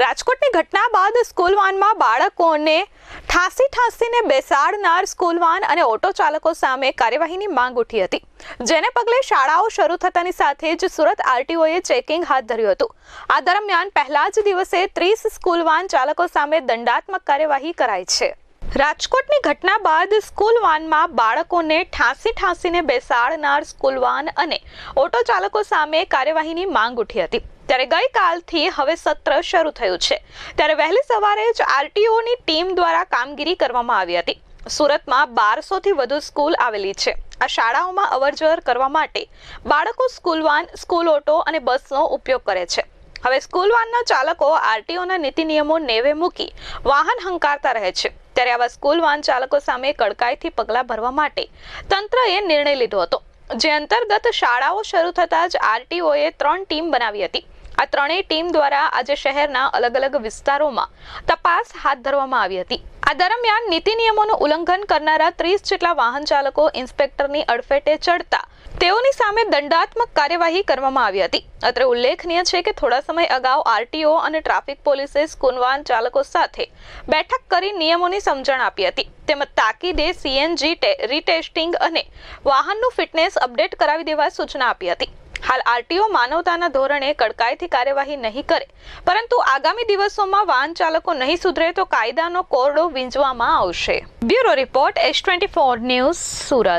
રાજકોટની ઘટના બાદ સ્કૂલ વાનમાં બાળકોને ઠાંસી ઠાંસીને બેસાડનાર સ્કૂલ વાન અને ઓટો ચાલકો સામે કાર્યવાહીની માંગ ઉઠી હતી. જેને પગલે શાળાઓ શરૂ થતાની સાથે જ સુરત આરટીઓએ ચેકિંગ હાથ ધર્યું હતું. આ દરમિયાન પહેલા જ દિવસે ત્રીસ સ્કૂલ વાન ચાલકો સામે દંડાત્મક કાર્યવાહી કરાઈ છે. રાજકોટની ઘટના બાદ સ્કૂલ વાનમાં બાળકોને ઠાંસી ઠાંસીને બેસાડનાર સ્કૂલ વાન અને ઓટો ચાલકો સામે કાર્યવાહીની માંગ ઉઠી હતી. ત્યારે ગઈકાલથી હવે સત્ર શરૂ થયું છે. ત્યારે વહેલી સવારે જ આરટીઓની ટીમ દ્વારા કામગીરી કરવામાં આવી હતી. સુરતમાં બારસોથી વધુ સ્કૂલ આવેલી છે. આ શાળાઓમાં અવરજવર કરવા માટે બાળકો સ્કૂલ વાન સ્કૂલ ઓટો અને બસનો ઉપયોગ કરે છે. હવે સ્કૂલ વાનના ચાલકો આરટીઓના નીતિ નિયમો નેવે મૂકી વાહન હંકારતા રહે છે. ત્યારે આવા સ્કૂલ વાન ચાલકો સામે કડકાઈથી પગલાં ભરવા માટે તંત્રએ નિર્ણય લીધો હતો. જે અંતર્ગત શાળાઓ શરૂ થતાં જ આરટીઓએ ત્રણ ટીમ બનાવી હતી. આ ત્રણેય ટીમ દ્વારા આજે શહેરના અલગ અલગ વિસ્તારોમાં તપાસ હાથ ધરવામાં આવી હતી. આ દરમિયાન નીતિ નિયમોનું ઉલ્લંઘન કરનારા ત્રીસ જેટલા વાહન ચાલકો ઇન્સ્પેક્ટરની અડફેટે ચડતા તેઓની સામે દંડાત્મક કાર્યવાહી કરવામાં આવી હતી. અત્રે ઉલ્લેખનીય છે કે થોડા સમય અગાઉ આરટીઓ અને ટ્રાફિક પોલીસે સ્કૂલવાન ચાલકો સાથે બેઠક કરી નિયમોની સમજણ આપી હતી. તેમજ તાકીદે સીએનજી રીટેસ્ટિંગ અને વાહનનું ફિટનેસ અપડેટ કરાવી દેવા સૂચના આપી હતી. હાલ આરટીઓ માનવતાના ધોરણે કડકાઈથી કાર્યવાહી નહીં કરે. પરંતુ આગામી દિવસોમાં વાહન ચાલકો નહીં સુધરે તો કાયદાનો કોરડો વીંજવામાં આવશે. Bureau report, S twenty four news, Surat.